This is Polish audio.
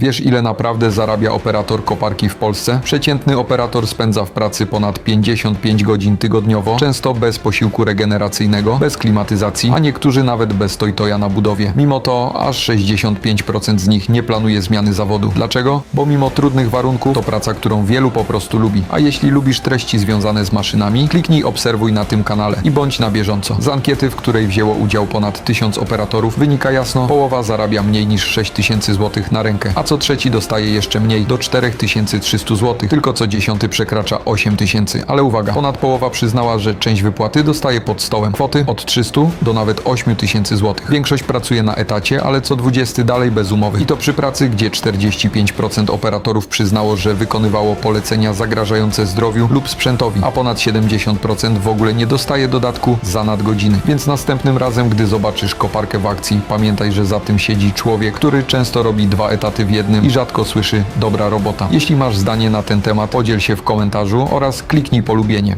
Wiesz ile naprawdę zarabia operator koparki w Polsce? Przeciętny operator spędza w pracy ponad 55 godzin tygodniowo, często bez posiłku regeneracyjnego, bez klimatyzacji, a niektórzy nawet bez tojtoja na budowie. Mimo to aż 65% z nich nie planuje zmiany zawodu. Dlaczego? Bo mimo trudnych warunków to praca, którą wielu po prostu lubi. A jeśli lubisz treści związane z maszynami, kliknij obserwuj na tym kanale i bądź na bieżąco. Z ankiety, w której wzięło udział ponad 1000 operatorów, wynika jasno, połowa zarabia mniej niż 6000 zł na rękę, a co trzeci dostaje jeszcze mniej, do 4300 zł, tylko co dziesiąty przekracza 8000. Ale uwaga, ponad połowa przyznała, że część wypłaty dostaje pod stołem. Kwoty od 300 do nawet 8000 zł. Większość pracuje na etacie, ale co 20 dalej bez umowy. I to przy pracy, gdzie 45% operatorów przyznało, że wykonywało polecenia zagrażające zdrowiu lub sprzętowi, a ponad 70% w ogóle nie dostaje dodatku za nadgodziny. Więc następnym razem, gdy zobaczysz koparkę w akcji, pamiętaj, że za tym siedzi człowiek, który często robi dwa etaty w jednym i rzadko słyszy dobra robota. Jeśli masz zdanie na ten temat, podziel się w komentarzu oraz kliknij polubienie.